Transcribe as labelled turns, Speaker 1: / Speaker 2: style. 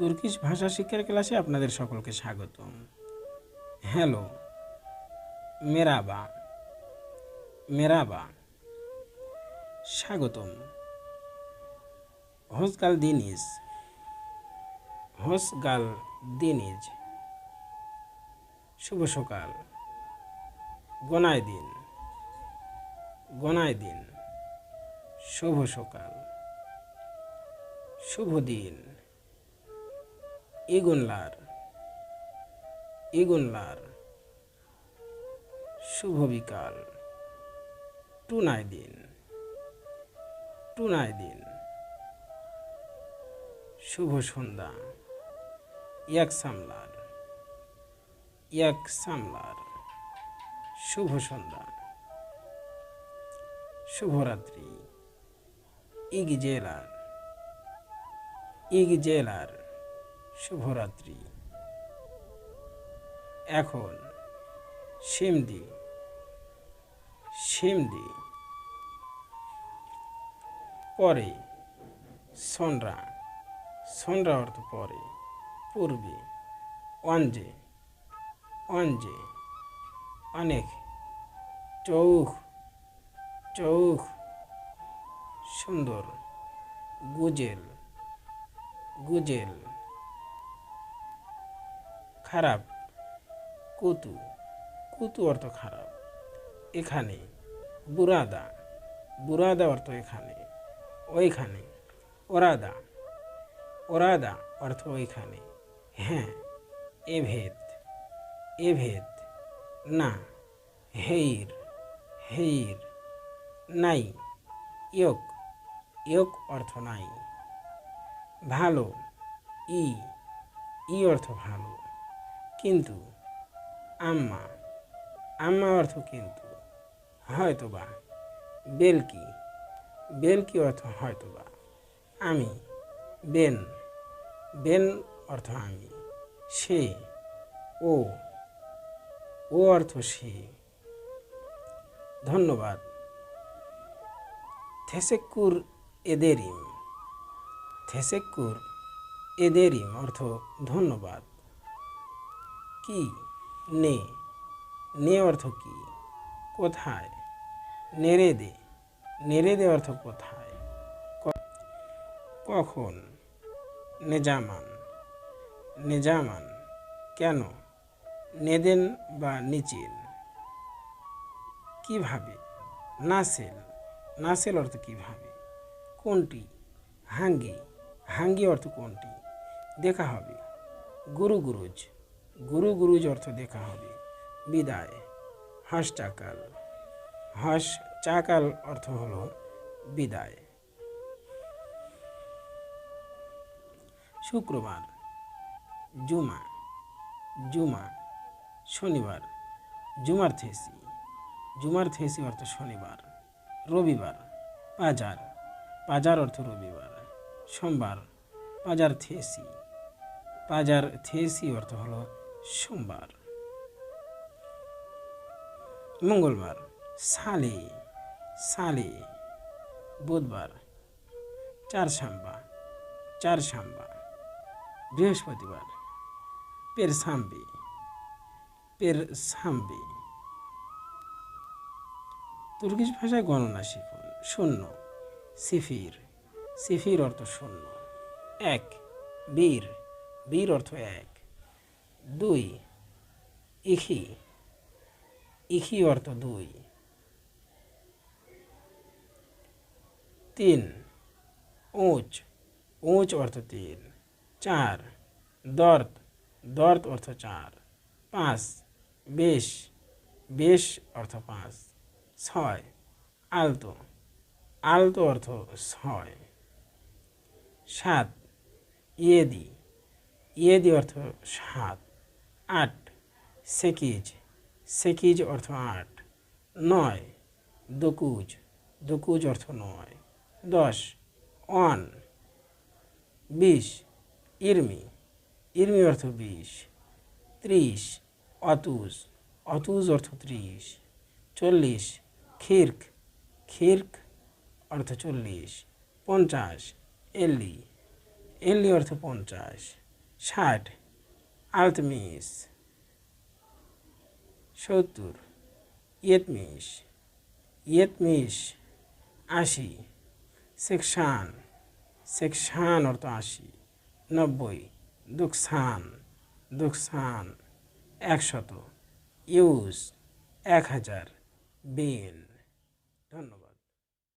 Speaker 1: Turkish ভাষা শিক্ষার ক্লাসে আপনাদের সকলকে স্বাগতম। হ্যালো, মেরাবা মেরাবা, স্বাগতম। হোসগাল দিনিজ হোসগাল দিনিজ, শুভ সকাল। গনায় দিন গনায় দিন, শুভ সকাল, শুভ দিন। ইগুনলার ইগুনলার শুভ বিকাল। টুনায় দিন টুনায় দিন। শুভ সন্ধ্যা। এক সামলার এক সামলার। শুভ সন্ধ্যা। শুভরাত্রি। ইগ জেলার ইগ জেলার শুভরাত্রি। এখন সিমদি সিমদি পরে সনরা সনরা অর্থ পরে, পূর্বে, অঞ্জে অঞ্জে। অনেক চৌখ চৌখ, সুন্দর, গুজেল গুজেল। খারাপ। কুতু কুতু অর্থ খারাপ। এখানে, বুরাদা বুরাদা অর্থ এখানে, ওইখানে, ওরাদা। ওরাদা অর্থ ওইখানে। হ্যাঁ এভেদ এভেদ না, হেইর হেইর, নাই, ইয়ক ইয়ক অর্থ নাই। ভালো, ই ই অর্থ ভালো। কিন্তু আম্মা আম্মা অর্থ কিন্তু হয়তোবা বেলকি বেলকি অর্থ হয়তোবা আমি, বেন বেন অর্থ আমি, সে, ও ও অর্থ সে। ধন্যবাদ। থেসেক্কুর এদেরিম থেসেক্কুর এদেরিম অর্থ ধন্যবাদ। কি? নে। নে অর্থ কি? কোথায়? নেড়ে দে। নেড়ে দে অর্থ কোথায়? কখন? নেজামান। নেজামান। কেন? নেদেন বা নিচেন কীভাবে? নাসেল। নাসেল অর্থ কীভাবে? কোনটি? হাঙ্গি। হাঙ্গি অর্থ কোনটি? দেখা হবে। গুরু গুরুজ গুরু গুরুজ অর্থ দেখা হবে। বিদায়। হাঁস চাকাল। হাঁস চাকাল অর্থ হলো বিদায়। শুক্রবার। জুমা। জুমা। শনিবার। জুমার থেসি। জুমার থেসি অর্থ শনিবার। রবিবার। বাজার বাজার অর্থ রবিবার। সোমবার। বাজার থেসি। বাজার থেসি অর্থ হলো সোমবার। মঙ্গলবার, সালে সালে, বুধবার, চার সাম্বা চার সাম্বা। বৃহস্পতিবার, পের সাম্বে পের সাম্বে। তুর্কিশ ভাষায় গণনা শিখুন, শূন্য, সিফির সিফির অর্থ শূন্য, এক, বীর বীর অর্থ এক। দুই। ইখি। ইখি অর্থ দুই। তিন। উঁচ। উঁচ অর্থ তিন। চার। দর্দ দর্দ অর্থ চার। পাঁচ। বেশ। বেশ অর্থ পাঁচ। ছয়। আলতো। আলতো অর্থ ছয়। সাত। ইয়েদি। ইয়েদি অর্থ সাত। আট। সেকিজ। সেকিজ অর্থ আট। নয়। দকুজ। দকুজ অর্থ নয়। দশ। অন বিশ। ইরমি। ইরমি অর্থ বিশ। ত্রিশ। অতুজ। অতুজ অর্থ ত্রিশ। চল্লিশ। খির্ক খির্ক অর্থ চল্লিশ। পঞ্চাশ। এল্লি। এল্লি অর্থ পঞ্চাশ। ষাট। আলতমিস সত্তর ইয়েতমিস ইয়েতমিস আশি, সেকশান সেকশান অর্থ আশি, নব্বই, দুকসান দুকসান, একশত, ইউজ, এক হাজার, বিন। ধন্যবাদ।